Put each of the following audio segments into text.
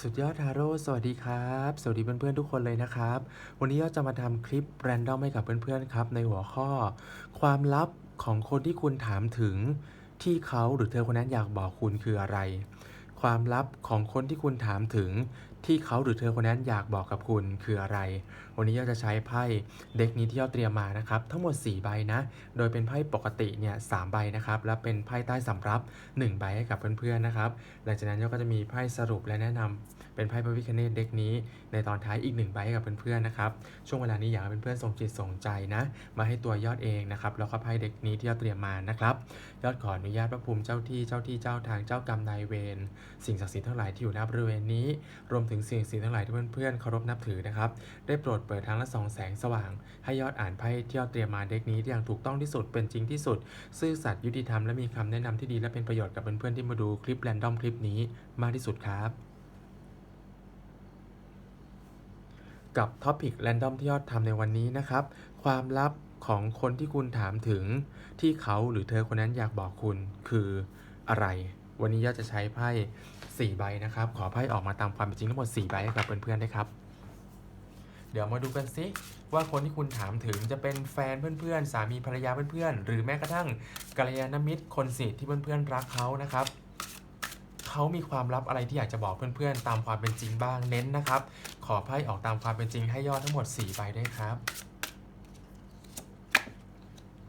สุดยอดทาโร่สวัสดีครับ สวัสดีเพื่อนๆทุกคนเลยนะครับ วันนี้เราจะมาทำคลิปแรนดอมให้กับเพื่อนๆครับ ในหัวข้อ ความลับของคนที่คุณถามถึงที่เขาหรือเธอคนนั้นอยากบอกคุณคืออะไร ความลับของคนที่คุณถามถึง ที่เขาหรือเธอคนนั้นอยากบอกกับคุณคืออะไร วันนี้เราจะใช้ไพ่เด็กนี้ที่เราเตรียมมานะครับ ทั้งหมด 4 ใบนะ โดยเป็นไพ่ปกติเนี่ยสามใบนะครับ และเป็นไพ่ใต้สำรับ 1 ใบให้กับเพื่อนๆนะครับ หลังจากนั้นเราก็จะมีไพ่สรุปและแนะนำ เป็นไพ่พระพิคเนตเด็กนี้ ในตอนท้ายอีก1ใบให้กับเพื่อนๆนะครับ ช่วงเวลานี้อยากให้เพื่อนๆส่งจิตส่งใจนะ มาให้ตัวยอดเองนะครับ แล้วก็ไพ่เด็กนี้ที่เราเตรียมมานะครับ ยอดขออนุญาตพระภูมิเจ้าที่เจ้าที่เจ้าทางเจ้ากรรมนายเวร สิ่งศักดิ์สิทธิ์ทั้งหลายที่อยู่ณบริเวณนี้ รวมถึงสิ่งศักดิ์สิทธิ์ทั้งหลายที่เพื่อนๆเคารพนับถือนะครับ ได้โปรดเปิดทางละสองแสงสว่าง ให้ยอดอ่านไพ่ที่เราเตรียมมาเด็กนี้อย่างถูกต้องที่สุด เป็นจริงที่สุด ซื่อสัตย์ยุติธรรมและมีคำแนะนำที่ดีและเป็นประโยชน์กับเพื่อนๆที่มาดูคลิปแรนดอมคลิปนี้มากที่สุดครับ กับท็อปิกแรนดอมที่ยอดทำในวันนี้นะครับ ความลับของคนที่คุณถามถึงที่เขาหรือเธอคนนั้นอยากบอกคุณคืออะไร วันนี้ยอดจะใช้ไพ่ 4 ใบนะครับ ขอไพ่ออกมาตามความเป็นจริงทั้งหมด 4 ใบให้กับเพื่อนๆด้ครับ เดี๋ยวมาดูกันสิว่าคนที่คุณถามถึงจะเป็นแฟนเพื่อนๆ สามีภรรยาเพื่อนๆ หรือแม้กระทั่งกัลยาณมิตรคนสนิทที่เพื่อนๆรักเขานะครับ เขามีความลับอะไรที่อยากจะบอกเพื่อนๆ ตามความเป็นจริงบ้างเน้นนะครับ ขอไพ่ออกตามความเป็นจริงให้ยอดทั้งหมด4ใบด้วยครับ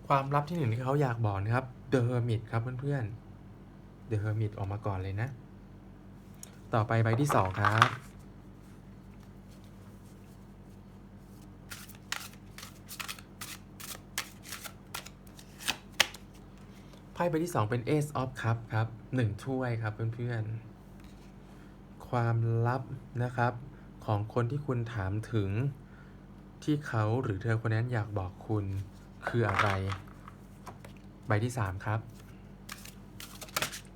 ความลับที่หนึ่งที่เขาอยากบอกนะครับ The Hermit ครับเพื่อนๆ The Hermit ออกมาก่อนเลยนะ ต่อไปใบที่สองครับ ไพ่ใบที่ 2 เป็น Ace of Cup ครับหนึ่งถ้วยครับเพื่อนๆ ความลับนะครับ ของคนที่คุณถามถึงที่เขาหรือเธอคนนั้นอยากบอกคุณคืออะไร ใบที่ 3 ครับ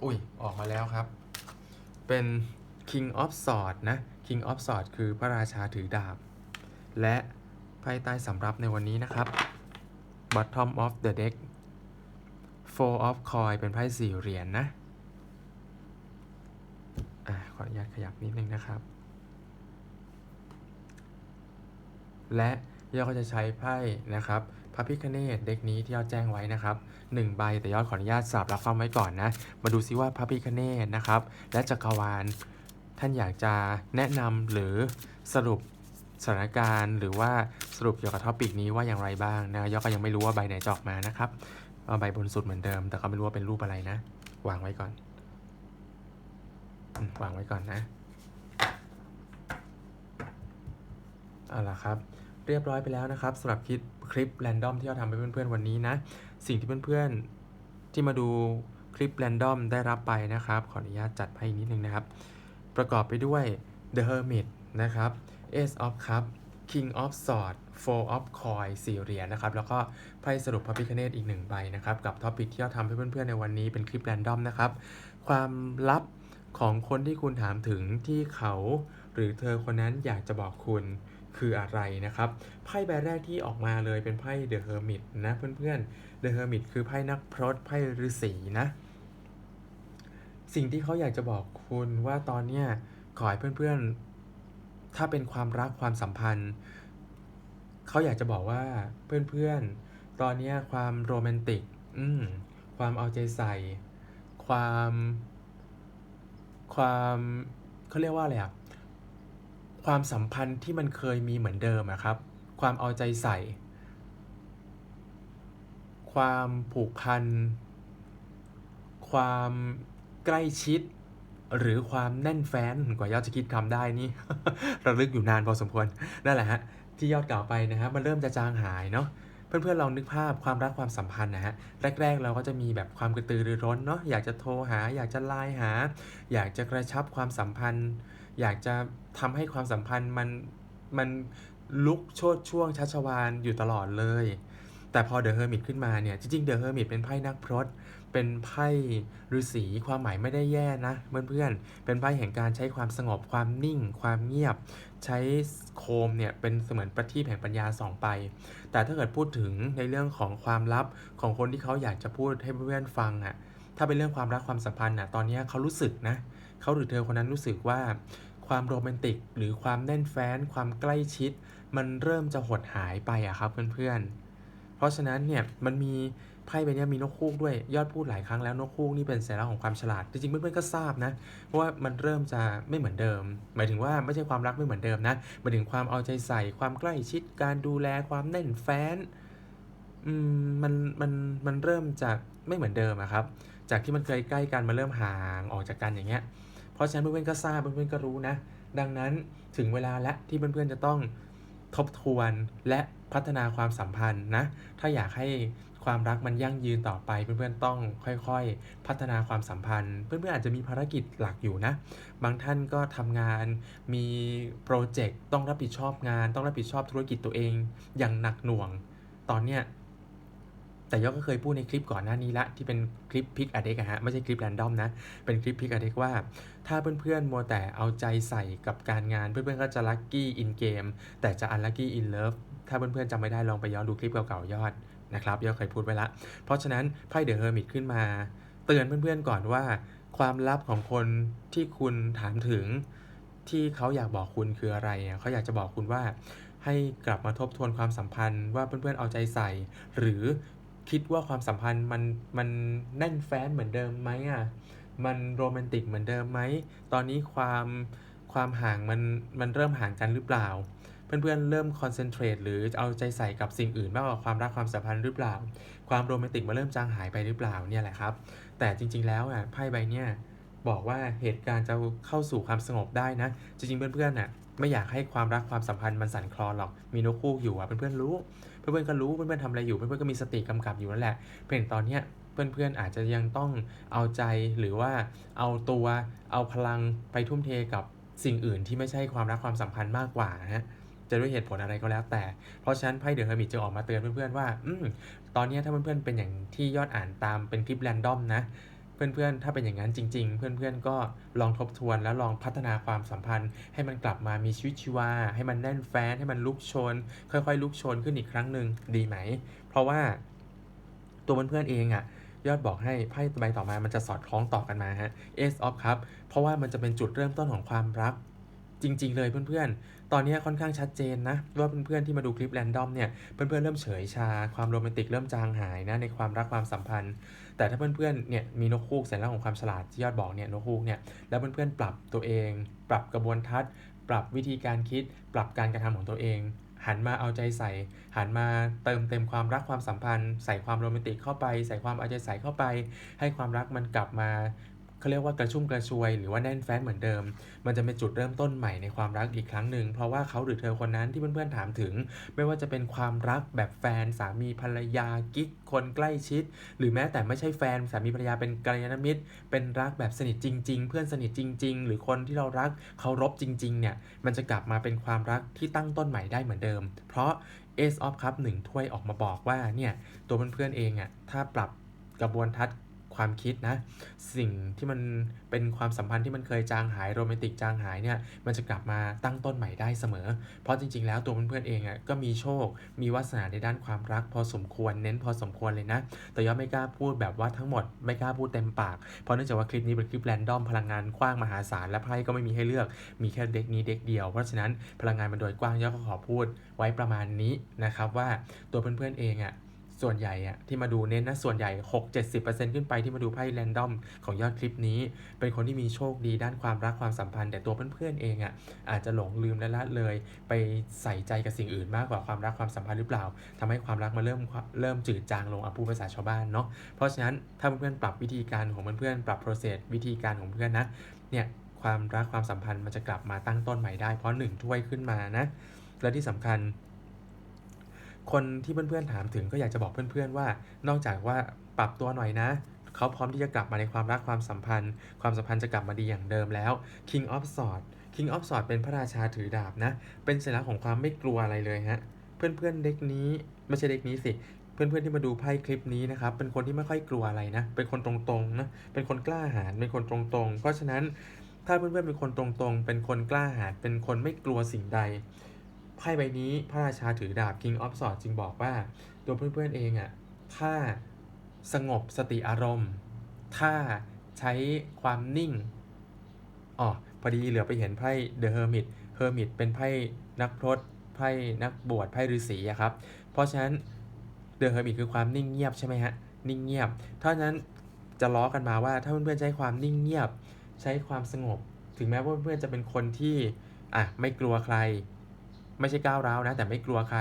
อุ้ย ออกมาแล้วครับ เป็น King of Swords นะ King of Swords คือพระราชาถือดาบ และไพ่ใต้สำรับในวันนี้นะครับ Bottom of the deck Four of Coin เป็นไพ่สี่เหรียญนนะอะขออนุญาตขยับนิดนึงนะครับ และยอดก็จะใช้ไพ่นะครับพระพิคเนตเด็กนี้ที่ยอดแจ้งไว้นะครับ1ใบแต่ยอดขออนุญาตสลับรับฟังไว้ก่อนนะ มาดูซิว่าพระพิคเนตนะครับ และจักรวาลท่านอยากจะแนะนำหรือสรุปสถานการณ์ หรือว่าสรุปเกี่ยวกับท็อปิกนี้ว่าอย่างไรบ้างนะยอดก็ยังไม่รู้ว่าใบไหนจอกมานะครับ เอาใบบนสุดเหมือนเดิม แต่ก็ไม่รู้ว่าเป็นรูปอะไรนะ วางไว้ก่อนวางไว้ก่อนนะเอาล่ะครับ เรียบร้อยไปแล้วนะครับสำหรับคลิปคลิปแรนดอมที่เราทำให้เพื่อนๆวันนี้นะ สิ่งที่เพื่อนๆที่มาดูคลิปแรนดอมได้รับไปนะครับ ขออนุญาตจัดไพ่นิดนึงนะครับ ประกอบไปด้วย The Hermit นะครับ Ace of Cups King of Swords Four of Coin สี่เหรียญนะครับ แล้วก็ไพ่สรุปพระพิคเนตอีกหนึ่งใบนะครับ กับท็อปิกที่เราทำให้เพื่อนๆในวันนี้เป็นคลิปแรนดอมนะครับ ความลับของคนที่คุณถามถึงที่เขาหรือเธอคนนั้นอยากจะบอกคุณคืออะไรนะครับไพ่ใบแรกที่ออกมาเลยเป็นไพ่ The Hermit นะเพื่อนๆ The Hermit คือไพ่นักพรตไพ่ฤาษีนะ สิ่งที่เขาอยากจะบอกคุณว่าตอนเนี้ยขอให้เพื่อนๆ ถ้าเป็นความรักความสัมพันธ์ เขาอยากจะบอกว่าเพื่อนๆ ตอนนี้ความโรแมนติก อืม ความเอาใจใส่ ความ ความเขาเรียกว่าอะไรอะความสัมพันธ์ที่มันเคยมีเหมือนเดิมอะครับ ความเอาใจใส่ ความผูกพัน ความใกล้ชิด หรือความแน่นแฟ้นกว่ายอดจะคิดคำได้นี่ ระลึกอยู่นานพอสมควรนั่นแหละฮะที่ยอดกล่าวไปนะครับมันเริ่มจะจางหายเนาะเพื่อนๆลองนึกภาพความรักความสัมพันธ์นะฮะแรก ๆ เราก็จะมีแบบความกระตือรือร้นเนาะอยากจะโทรหา อยากจะไลน์หา อยากจะกระชับความสัมพันธ์ อยากจะทำให้ความสัมพันธ์มันมันลุกโชดช่วงชัชวานอยู่ตลอดเลย แต่พอเดอะเฮอร์มิตขึ้นมาเนี่ย จริงๆเดอะเฮอร์มิตเป็นไพ่นักพรตเป็นไพ่ฤาษีความหมายไม่ได้แย่นะเพื่อนๆ เป็นไพ่แห่งการใช้ความสงบความนิ่ง ความเงียบ ใช้โคมเนี่ยเป็นเสมือนประทีปแห่งปัญญาส่องไป แต่ถ้าเกิดพูดถึงในเรื่องของความลับของคนที่เขาอยากจะพูดให้เพื่อนๆฟังอะ่ะถ้าเป็นเรื่องความรักความสัมพันธ์อะตอนนี้เขารู้สึกนะเขาหรือเธอคนนั้นรู้สึกว่าความโรแมนติก หรือความแน่นแฟ้น ความใกล้ชิด มันเริ่มจะหดหายไปอะครับเพื่อนๆ เพราะฉะนั้นเนี่ยมันมีไพ่ใบนี้มีนกคูกด้วยยอดพูดหลายครั้งแล้วนกคูกนี่เป็นสัญลักษณ์ของความฉลาด จริงๆเพื่อนๆก็ทราบนะเพราะว่ามันเริ่มจะไม่เหมือนเดิม หมายถึงว่าไม่ใช่ความรักไม่เหมือนเดิมนะหมายถึงความเอาใจใส่ความใกล้ชิดการดูแลความแน่นแฟ้นอืมมันมันมันเริ่มจากไม่เหมือนเดิมอะครับ จากที่มันเคยใกล้กันมาเริ่มห่างออกจากกันอย่างเงี้ยเพราะฉะนั้นเพื่อนๆก็ทราบเพื่อนๆก็รู้นะ ดังนั้นถึงเวลาและที่เพื่อนๆจะต้อง ทบทวนและพัฒนาความสัมพันธ์นะ ถ้าอยากให้ความรักมันยั่งยืนต่อไป เพื่อนๆต้องค่อยๆ พัฒนาความสัมพันธ์ เพื่อนๆอาจจะมีภารกิจหลักอยู่นะ บางท่านก็ทำงานมีโปรเจกต์ต้องรับผิดชอบงาน ต้องรับผิดชอบธุรกิจตัวเอง อย่างหนักหน่วง ตอนเนี้ย แต่ยอดก็เคยพูดในคลิปก่อนหน้านี้ละที่เป็นคลิปพิกอเด็กฮะไม่ใช่คลิปแรนดอมนะ เป็นคลิปพิกอเด็กว่า ถ้าเพื่อนๆมัวแต่เอาใจใส่กับการงานเพื่อนๆก็จะลัคกี้อินเกมแต่จะอันลัคกี้อินเลิฟถ้าเพื่อนๆจำไม่ได้ลองไปย้อนดูคลิปเก่าๆยอดนะครับยอดเคยพูดไว้ละ เพราะฉะนั้นไพ่เดอะเฮอร์มิตขึ้นมา เตือนเพื่อนๆก่อนว่า ความลับของคนที่คุณถามถึง ที่เขาอยากบอกคุณคืออะไรเขาอยากจะบอกคุณว่าให้กลับมาทบทวนความสัมพันธ์ว่าเพื่อนๆเอาใจใส่ หรือ คิดว่าความสัมพันธ์มันมันแน่นแฟ้นเหมือนเดิมไหมอะมันโรแมนติกเหมือนเดิมไหมตอนนี้ความความห่างมันมันเริ่มห่างกันหรือเปล่า เพื่อนๆเริ่มคอนเซนเทรตหรือเอาใจใส่กับสิ่งอื่นมากกว่าความรักความสัมพันธ์หรือเปล่า ความโรแมนติกมันเริ่มจางหายไปหรือเปล่าเนี่ยแหละครับ แต่จริง ๆแล้วอะไพ่ใบเนี้ยบอกว่าเหตุการณ์จะเข้าสู่ความสงบได้นะ จริงๆเพื่อนๆน่ะไม่อยากให้ความรักความสัมพันธ์มันสั่นคลอนหรอกมีนกคู่อยู่อะเพื่อนๆรู้ เพื่อนๆก็รู้เพื่อนๆทำอะไรอยู่เพื่อนๆก็มีสติกำกับอยู่นั่นแหละเพียงตอนเนี้ยเพื่อนๆอาจจะยังต้องเอาใจหรือว่าเอาตัวเอาพลังไปทุ่มเทกับสิ่งอื่นที่ไม่ใช่ความรักความสัมพันธ์มากกว่านะฮะจะด้วยเหตุผลอะไรก็แล้วแต่ เพราะฉะนั้นไพ่เดอะเฮอร์มิตจะออกมาเตือนเพื่อนๆว่า อืมตอนนี้ถ้าเพื่อนๆเป็นอย่างที่ยอดอ่านตามเป็นคลิปแรนดอมนะ เพื่อนๆ ถ้าเป็นอย่างนั้นจริง ๆ เพื่อนๆ ก็ลองทบทวนแล้วลองพัฒนาความสัมพันธ์ ให้มันกลับมามีชีวิตชีวา ให้มันแน่นแฟ้นให้มันลุกชน ค่อยๆ ลุกชนขึ้นอีกครั้งหนึ่งดีไหม เพราะว่าตัวเพื่อนๆเองอะยอดบอกให้ไพ่ใบต่อมามันจะสอดคล้องต่อกันมาฮะ Ace of ครับ เพราะว่ามันจะเป็นจุดเริ่มต้นของความรัก จริง ๆ เลยเพื่อนๆ ตอนนี้ค่อนข้างชัดเจนนะว่าเพื่อนๆที่มาดูคลิปแรนดอมเนี่ย เพื่อนๆเริ่มเฉยชา ความโรแมนติกเริ่มจางหายนะในความรักความสัมพันธ์ แต่ถ้าเพื่อนๆเนี่ยมีนกคูกสัญลักษณ์ของความฉลาดที่ยอดบอกเนี่ยนกคูกเนี่ยแล้วเพื่อนๆปรับตัวเอง ปรับกระบวนทัศน์ปรับวิธีการคิด ปรับการกระทำของตัวเอง หันมาเอาใจใส่ หันมาเติมเต็มความรักความสัมพันธ์ ใส่ความโรแมนติกเข้าไป ใส่ความเอาใจใส่เข้าไป ให้ความรักมันกลับมา เขาเรียกว่ากระชุ่มกระชวย หรือว่าแน่นแฟ้นเหมือนเดิม มันจะเป็นจุดเริ่มต้นใหม่ในความรักอีกครั้งหนึ่งเพราะว่าเขาหรือเธอคนนั้นที่เพื่อนๆถามถึง ไม่ว่าจะเป็นความรักแบบแฟนสามีภรรยากิ๊กคนใกล้ชิด หรือแม้แต่ไม่ใช่แฟนสามีภรรยาเป็นกัลยาณมิตร เป็นรักแบบสนิทจริง ๆ เพื่อนสนิทจริง ๆ หรือคนที่เรารักเคารพจริงๆเนี่ยมันจะกลับมาเป็นความรักที่ตั้งต้นใหม่ได้เหมือนเดิม เพราะ Ace of Cup หนึ่งถ้วยออกมาบอกว่าเนี่ยตัวเพื่อนๆเองอะ่ะถ้าปรับกระบวนทัศน์ ความคิดนะ สิ่งที่มันเป็นความสัมพันธ์ที่มันเคยจางหายโรแมนติกจางหายเนี่ยมันจะกลับมาตั้งต้นใหม่ได้เสมอ เพราะจริง ๆ แล้วตัวเพื่อนๆเองอะก็มีโชค มีวาสนาในด้านความรัก พอสมควรเน้นพอสมควรเลยนะ แต่ยอดไม่กล้าพูดแบบว่าทั้งหมดไม่กล้าพูดเต็มปาก เพราะเนื่องจากว่าคลิปนี้เป็นคลิปแรนดอมพลังงานกว้างมหาศาลและไพ่ก็ไม่มีให้เลือกมีแค่เด็กนี้เด็กเดียว เพราะฉะนั้นพลังงานมันโดยกว้างยอดก็ขอพูดไว้ประมาณนี้นะครับว่าตัวเพื่อนๆเองอะ ส่วนใหญ่อะที่มาดูเน้นนะส่วนใหญ่ 6-70%ขึ้นไปที่มาดูไพ่แรนดอมของยอดคลิปนี้ เป็นคนที่มีโชคดีด้านความรักความสัมพันธ์ แต่ตัวเพื่อนๆเองอะอาจจะหลงลืมและละเลย ไปใส่ใจกับสิ่งอื่นมากกว่าความรักความสัมพันธ์หรือเปล่าทำให้ความรักมาเริ่มเริ่มจืดจางลงอาพูดภาษาชาวบ้านเนาะเพราะฉะนั้นถ้าเพื่อนๆปรับวิธีการของเพื่อนๆปรับ process วิธีการของเพื่อนนะเนี่ยความรักความสัมพันธ์มันจะกลับมาตั้งต้นใหม่ได้เพราะหนึ่งถ้วยขึ้นมานะและที่สำคัญ คนที่เพื่อนๆถามถึงก็อยากจะบอกเพื่อนๆว่า นอกจากว่าปรับตัวหน่อยนะเขาพร้อมที่จะกลับมาในความรักความสัมพันธ์ ความสัมพันธ์จะกลับมาดีอย่างเดิมแล้ว King of Swords King of Swords เป็นพระราชาถือดาบนะ เป็นสัญลักษณ์ของความไม่กลัวอะไรเลยฮะ เพื่อนๆเด็กนี้ไม่ใช่เด็กนี้สิ เพื่อนๆที่มาดูไพ่คลิปนี้นะครับ เป็นคนที่ไม่ค่อยกลัวอะไรนะ เป็นคนตรงๆนะ เป็นคนกล้าหาญ เป็นคนตรงๆ เพราะฉะนั้นถ้าเพื่อนๆเป็นคนตรงๆ เป็นคนกล้าหาญ เป็นคนไม่กลัวสิ่งใด ไพ่ใบนี้พระราชาถือดาบ King of Swords จึงบอกว่า ตัวเพื่อนๆเองอะ่ะถ้าสงบสติอารมณ์ ถ้าใช้ความนิ่งอ๋อพอดีเหลือไปเห็นไพ่เดอะเฮอร์มิตเฮอร์มิตเป็นไพ่นักพรตไพ่นักบวชไพ่ฤาษีอะครับ เพราะฉะนั้นเดอะเฮอร์มิตคือความนิ่งเงียบใช่ไหมฮะนิ่งเงียบเท่านั้นจะล้อกันมาว่าถ้าเพื่อนๆใช้ความนิ่งเงียบ ใช้ความสงบ ถึงแม้ว่าเพื่อนๆจะเป็นคนที่อะไม่กลัวใคร ไม่ใช่ก้าวร้าวนะ แต่ไม่กลัวใคร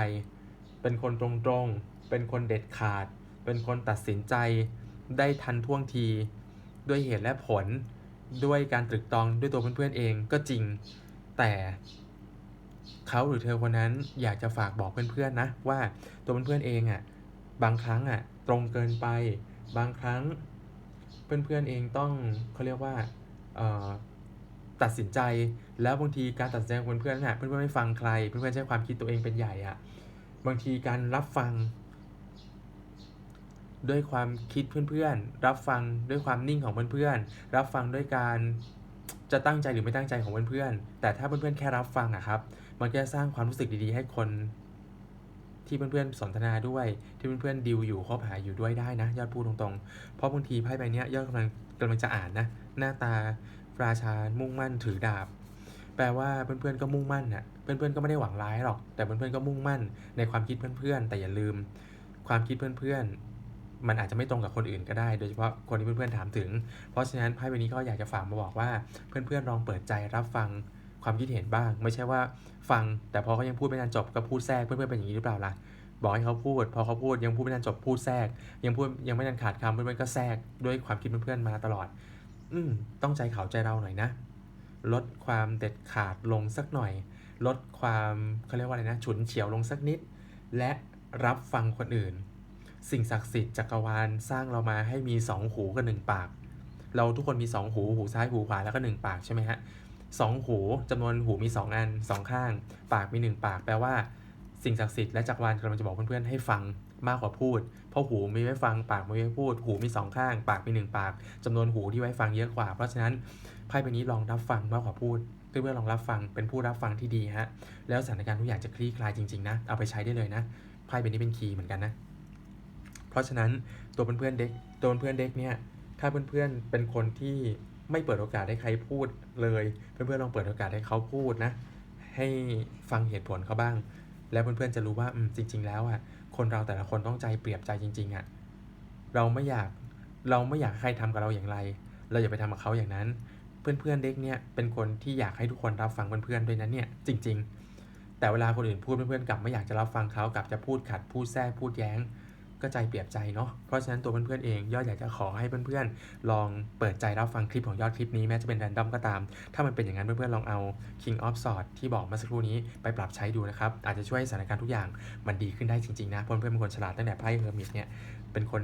เป็นคนตรงๆ เป็นคนเด็ดขาด เป็นคนตัดสินใจ ได้ทันท่วงที ด้วยเหตุและผล ด้วยการตรึกตรองด้วยตัวเพื่อนๆเองก็จริง แต่เขาหรือเธอคนนั้นอยากจะฝากบอกเพื่อนๆนะ ว่าตัวเพื่อนๆเองอะ่ะบางครั้งอะตรงเกินไป บางครั้งเพื่อนๆเองต้องเขาเรียกว่าเอ่อ ตัดสินใจ แล้วบางทีการตัดสินใจของเพื่อนๆน่ะเพื่อนๆไม่ฟังใคร เพื่อนๆใช้ความคิดตัวเองเป็นใหญ่อะบางทีการรับฟัง ด้วยความคิดเพื่อนๆ รับฟังด้วยความนิ่งของเพื่อนๆ รับฟังด้วยการจะตั้งใจหรือไม่ตั้งใจของเพื่อนๆ แต่ถ้าเพื่อนๆ แค่รับฟังอะครับ มันก็จะสร้างความรู้สึกดีๆ ให้คน ที่เพื่อนๆ สนทนาด้วย ที่เพื่อนๆ ดิวอยู่คบหาอยู่ด้วยได้นะ ยอดพูดตรงๆ เพราะบางทีไพ่ใบเนี้ยยอดกำลังกำลังจะอ่านนะ หน้าตา ราชามุ่งมั่นถือดาบ แปลว่าเพื่อนๆก็มุ่งมั่นน่ะเพื่อนๆก็ไม่ได้หวังร้ายหรอก แต่เพื่อนๆก็มุ่งมั่นในความคิดเพื่อนๆ แต่อย่าลืม ความคิดเพื่อนๆ มันอาจจะไม่ตรงกับคนอื่นก็ได้ โดยเฉพาะคนที่เพื่อนๆถามถึง เพราะฉะนั้นไพ่ใบนี้ก็อยากจะฝากมาบอกว่าเพื่อนๆลองเปิดใจรับฟังความคิดเห็นบ้าง ไม่ใช่ว่าฟัง แต่พอเขายังพูดไม่ทันจบก็พูดแทรกเพื่อนๆเป็นอย่างนี้หรือเปล่าล่ะบอกให้เขาพูด พอเขาพูดยังพูดไม่ทันจบพูดแทรก ยังพูดยังไม่ทันขาดคำเพื่อนๆก็แทรกด้วยความคิดเพื่อนๆมาตลอด อืมต้องใจเขาใจเราหน่อยนะ ลดความเด็ดขาดลงสักหน่อย ลดความเขาเรียกว่าอะไรนะ ฉุนเฉียวลงสักนิด และรับฟังคนอื่น สิ่งศักดิ์สิทธิ์จักรวาลสร้างเรามาให้มีสองหูกับหนึ่งปาก เราทุกคนมีสองหู หูซ้ายหูขวาแล้วก็หนึ่งปากใช่ไหมฮะสองหูจำนวนหูมีสองอันสองข้าง ปากมีหนึ่งปากแปลว่า สิ่งศักดิ์สิทธิ์และจักรวาลกำลังจะบอกเพื่อนๆให้ฟัง มากกว่าพูด เพราะหูมีไว้ฟังปากมีไว้พูด หูมีสองข้าง ปากมีหนึ่งปากจำนวนหูที่ไว้ฟังเยอะกว่า เพราะฉะนั้นไพ่ใบนี้ลองรับฟังมากกว่าพูดเพื่อนลองรับฟังเป็นผู้รับฟังที่ดีฮะแล้วสถานการณ์ทุกอย่างจะคลี่คลายจริงๆนะเอาไปใช้ได้เลยนะไพ่ใบนี้เป็นคีย์เหมือนกันนะเพราะฉะนั้นตัวเพื่อนๆเด็กตัวเพื่อนเด็กเนี่ยถ้าเพื่อนๆเป็นคนที่ไม่เปิดโอกาสให้ใครพูดเลย เพื่อนๆลองเปิดโอกาสให้เขาพูดนะ ให้ฟังเหตุผลเขาบ้าง แล้วเพื่อนๆจะรู้ว่าอืมจริง ๆ แล้วอะ คนเราแต่ละคนต้องใจเปรียบใจจริง ๆอะเราไม่อยากเราไม่อยากใครทำกับเราอย่างไร เราอย่าไปทำกับเขาอย่างนั้น เพื่อนๆเด็กเนี่ยเป็นคนที่อยากให้ทุกคนรับฟังเพื่อนๆด้วยนั้นเนี่ยจริง ๆ แต่เวลาคนอื่นพูดเพื่อนๆกลับไม่อยากจะรับฟังเขากลับจะพูดขัดพูดแทรกพูดแย้ง ก็ใจเปรียบใจเนาะ เพราะฉะนั้นตัวเพื่อนๆเองยอดอยากจะขอให้เพื่อนๆ ลองเปิดใจรับฟังคลิปของยอดคลิปนี้แม้จะเป็นแรนดอมก็ตาม ถ้ามันเป็นอย่างนั้นเพื่อนๆลองเอา King of Swords ที่บอกเมาสักครู่นี้ไปปรับใช้ดูนะครับ อาจจะช่วยสถานการณ์ทุกอย่างมันดีขึ้นได้จริงๆนะเพราะเพื่อนๆเป็นคนฉลาดตั้งแต่ไพ่เฮอร์มิตเนี่ยเป็นคน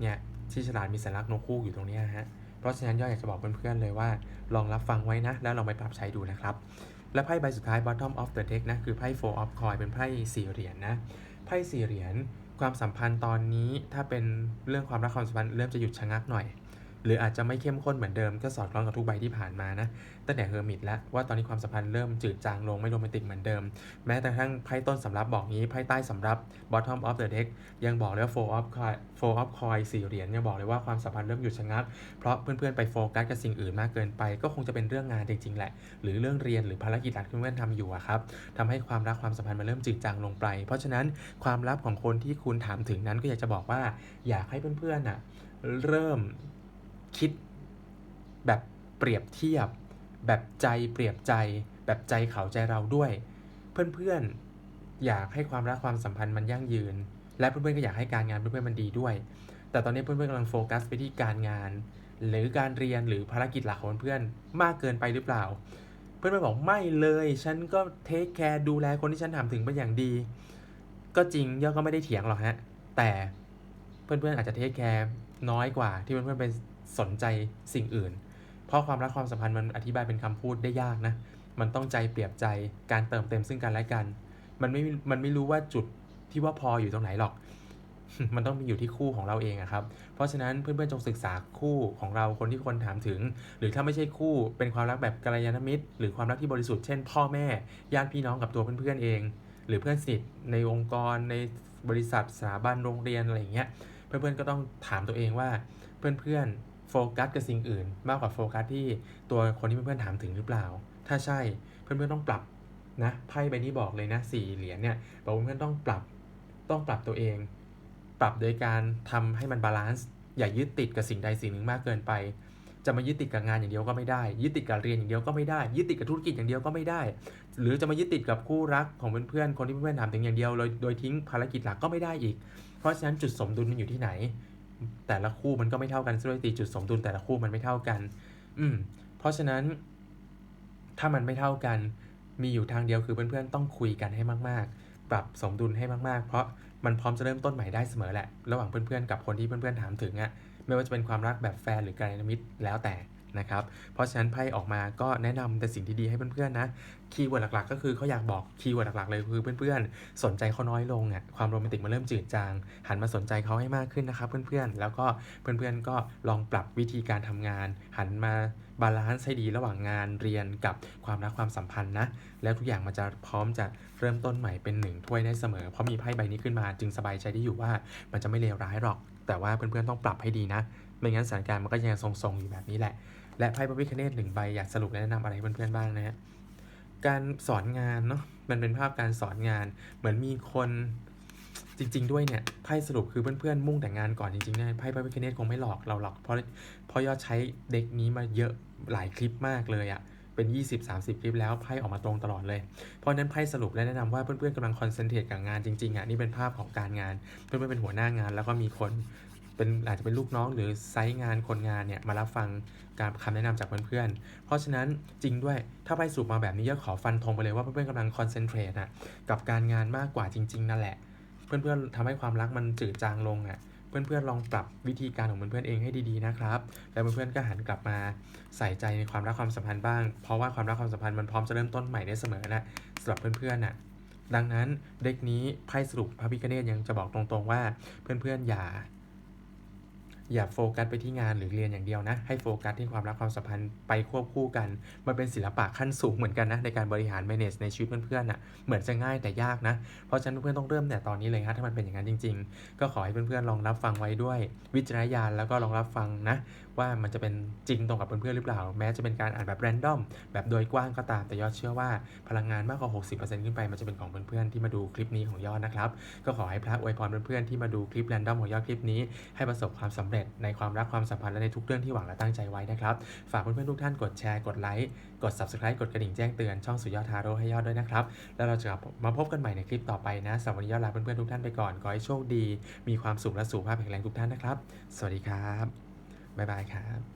เนี่ยที่ฉลาดมีสัญลักษณ์นกคู่อยู่ตรงนี้ฮะเพราะฉะนั้นยอดอยากจะบอกเพื่อนๆเลยว่า ลองรับฟังไว้นะ แล้วลองไปปรับใช้ดูนะครับและไพ่ใบสุดท้าย bottom of the deck นะคือไพ่ four of coin เป็นไพ่สี่เหรียญนะไพ่สี่เหรียญ ความสัมพันธ์ตอนนี้ถ้าเป็นเรื่องความรักความสัมพันธ์เริ่มจะหยุดชะงักหน่อย หรืออาจจะไม่เข้มข้นเหมือนเดิมก็สอดคล้องกับทุกใบที่ผ่านมานะตั้งแต่เฮอร์มิตแล้วว่าตอนนี้ความสัมพันธ์เริ่มจืดจางลงไม่โรแมนติกเหมือนเดิม แม้แต่ทั้งไพ่ต้นสำรับบอกงี้ไพ่ใต้สำรับ bottom of the deck ยังบอกเลยว่า four of coin four of coin สี่เหรียญยังบอกเลยว่าความสัมพันธ์เริ่มหยุดชะงัก เพราะเพื่อนๆไปโฟกัสกับสิ่งอื่นมากเกินไป ก็คงจะเป็นเรื่องงานจริงๆแหละ หรือเรื่องเรียนหรือภารกิจหลักที่เพื่อนทำอยู่ครับทำให้ความรักความสัมพันธ์มันเริ่มจืดจางลงไป เพราะฉะนั้นความลับของคนที่คุณถามถึงนั้นก็อยากจะบอกว่าอยากให้เพื่อนๆน่ะเริ่ม คิด แบบเปรียบเทียบ แบบใจเปรียบใจ แบบใจเขาใจเราด้วย เพื่อนๆอยากให้ความรักความสัมพันธ์มันยั่งยืน และเพื่อนๆก็อยากให้การงานเพื่อนๆมันดีด้วย แต่ตอนนี้เพื่อนๆกำลังโฟกัสไปที่การงาน หรือการเรียนหรือภารกิจหลักของเพื่อนๆมากเกินไปหรือเปล่า เพื่อนๆบอกไม่เลย ฉันก็เทคแคร์ดูแลคนที่ฉันถามถึงเป็นอย่างดี ก็จริงย่อก็ไม่ได้เถียงหรอกฮะแต่เพื่อนๆอาจจะเทคแคร์น้อยกว่าที่เพื่อนๆไป สนใจสิ่งอื่น เพราะความรักความสัมพันธ์มันอธิบายเป็นคำพูดได้ยากนะ มันต้องใจเปรียบใจการเติมเต็มซึ่งกันและกัน มันไม่ มันไม่รู้ว่าจุดที่ว่าพออยู่ตรงไหนหรอก มันต้องมีอยู่ที่คู่ของเราเองอะครับ เพราะฉะนั้นเพื่อนๆจงศึกษาคู่ของเราคนที่คนถามถึง หรือถ้าไม่ใช่คู่เป็นความรักแบบกัลยาณมิตร หรือความรักที่บริสุทธิ์เช่นพ่อแม่ญาติพี่น้องกับตัวเพื่อนๆเอง หรือเพื่อนสนิทในองค์กรในบริษัทสถาบันโรงเรียนอะไรอย่างเงี้ยเพื่อนๆก็ต้องถามตัวเองว่าเพื่อนๆ โฟกัสกับสิ่งอื่น มากกว่าโฟกัสที่ตัวคนที่เพื่อนๆถามถึงหรือเปล่า ถ้าใช่เพื่อนๆต้องปรับนะไพ่ใบนี้บอกเลยนะสี่เหรียญเนี่ยบอกว่าเพื่อนๆต้องปรับต้องปรับตัวเอง ปรับโดยการทำให้มันบาลานซ์อย่ายึดติดกับสิ่งใดสิ่งหนึ่งมากเกินไป จะมายึดติดกับงานอย่างเดียวก็ไม่ได้ ยึดติดกับเรียนอย่างเดียวก็ไม่ได้ ยึดติดกับธุรกิจอย่างเดียวก็ไม่ได้ หรือจะมายึดติดกับคู่รักของเพื่อนๆคนที่เพื่อนๆถามถึงอย่างเดียวเลยโดยทิ้งภารกิจหลักก็ไม่ได้อีก เพราะฉะนั้นจุดสมดุลมันอยู่ที่ไหน แต่ละคู่มันก็ไม่เท่ากันด้วยตีจุดสมดุลแต่ละคู่มันไม่เท่ากัน อืม เพราะฉะนั้น ถ้ามันไม่เท่ากัน มีอยู่ทางเดียวคือเพื่อนๆต้องคุยกันให้มาก ๆ ปรับสมดุลให้มากๆ เพราะมันพร้อมจะเริ่มต้นใหม่ได้เสมอแหละ ระหว่างเพื่อนๆกับคนที่เพื่อนๆถามถึงอะ่ะไม่ว่าจะเป็นความรักแบบแฟนหรือการมิตรแล้วแต่ นะครับ เพราะฉะนั้นไพ่ออกมาก็แนะนำแต่สิ่งที่ดีให้เพื่อนๆนะ คีย์เวิร์ดหลักๆ ก็คือเขาอยากบอกคีย์เวิร์ดหลักๆเลยคือเพื่อนๆ สนใจเขาน้อยลงอะ ความโรแมนติกมันเริ่มจืดจาง หันมาสนใจเขาให้มากขึ้นนะครับเพื่อนๆ แล้วก็เพื่อนๆ ก็ลองปรับวิธีการทำงาน หันมาบาลานซ์ให้ดีระหว่างงานเรียนกับความรักความสัมพันธ์นะ แล้วทุกอย่างมันจะพร้อมจะเริ่มต้นใหม่เป็นหนึ่งถ้วยได้เสมอ เพราะมีไพ่ใบนี้ขึ้นมาจึงสบายใจได้อยู่ว่ามันจะไม่เลวร้ายหรอก แต่ว่าเพื่อนๆ ต้องปรับให้ดีนะ ไม่งั้นสถานการณ์มันก็ยังทรงๆอยู่แบบนี้แหละ และไพ่พระพิคเนตหนึ่งใบอยากสรุปและแนะนำอะไรให้เพื่อนๆบ้างนะฮะการสอนงานเนาะมันเป็นภาพการสอนงาน เหมือนมีคนจริง ๆ ด้วยเนี่ยไพ่สรุปคือเพื่อนๆมุ่งแต่งานก่อนจริงๆเนี่ยไพ่พระพิคเนตคงไม่หลอกเราหรอกเพราะเพราะยอดใช้เด็กนี้มาเยอะหลายคลิปมากเลยอะเป็น 20-30 คลิปแล้วไพ่ออกมาตรงตลอดเลย เพราะฉะนั้นไพ่สรุปและแนะนำว่าเพื่อนๆกำลังคอนเซนเทรตกับงานจริงๆอะนี่เป็นภาพของการงาน เพื่อนๆเป็นหัวหน้างาน แล้วก็มีคน เป็นอาจจะเป็นลูกน้องหรือไซต์งานคนงานเนี่ยมารับฟังการคำแนะนำจากเพื่อนๆ เพราะฉะนั้นจริงด้วยถ้าไพ่สรุปมาแบบนี้ก็ขอฟันธงไปเลยว่าเพื่อนๆกำลังคอนเซนเทรตอะกับการงานมากกว่าจริง ๆ นั่นแหละ เพื่อนๆทำให้ความรักมันจืดจางลงอะเพื่อนๆลองปรับวิธีการของเพื่อนๆเองให้ดีๆนะครับ แล้วเพื่อนๆก็หันกลับมาใส่ใจในความรักความสัมพันธ์บ้าง เพราะว่าความรักความสัมพันธ์มันพร้อมจะเริ่มต้นใหม่ได้เสมอนะสำหรับเพื่อนๆน่ะดังนั้นเด็กนี้ไพ่สรุปพระพิคเนตยังจะบอกตรงๆว่าเพื่อนๆอย่า อย่าโฟกัสไปที่งานหรือเรียนอย่างเดียวนะ ให้โฟกัสที่ความรักความสัมพันธ์ไปควบคู่กัน มันเป็นศิลปะขั้นสูงเหมือนกันนะ ในการบริหาร manage ในชีวิตเพื่อนๆน่ะเหมือนจะง่ายแต่ยากนะ เพราะฉะนั้นเพื่อนๆต้องเริ่มแต่ตอนนี้เลยฮะถ้ามันเป็นอย่างนั้นจริง ๆ ก็ขอให้เพื่อนๆลองรับฟังไว้ด้วย วิจารณญาณแล้วก็ลองรับฟังนะ ว่ามันจะเป็นจริงตรงกับเพื่อนๆหรือเปล่า แม้จะเป็นการอ่านแบบแรนดอมแบบโดยกว้างก็ตามแต่ยอดเชื่อว่าพลังงานมากกว่า 60%ขึ้นไปมันจะเป็นของเพื่อนๆที่มาดูคลิปนี้ของยอดนะครับ ก็ขอให้พระอวยพรเพื่อนๆที่มาดูคลิปแรนดอมของยอดคลิปนี้ ให้ประสบความสำเร็จในความรักความสัมพันธ์และในทุกเรื่องที่หวังและตั้งใจไว้นะครับ ฝากเพื่อนๆทุกท่านกดแชร์กดไลค์กด subscribe กดกระดิ่งแจ้งเตือนช่องสุดยอดทาโร่ให้ยอดด้วยนะครับแล้วเราจะมาพบกันใหม่ในคลิปต่อไปนะสำหรับวันนี้ยอดลาเพื่อนๆทุกท่านไปก่อนขอให้โชคดี มีความสุขและสุขภาพแข็งแรงทุกท่านนะครับ สวัสดีครับ บ๊ายบายครับ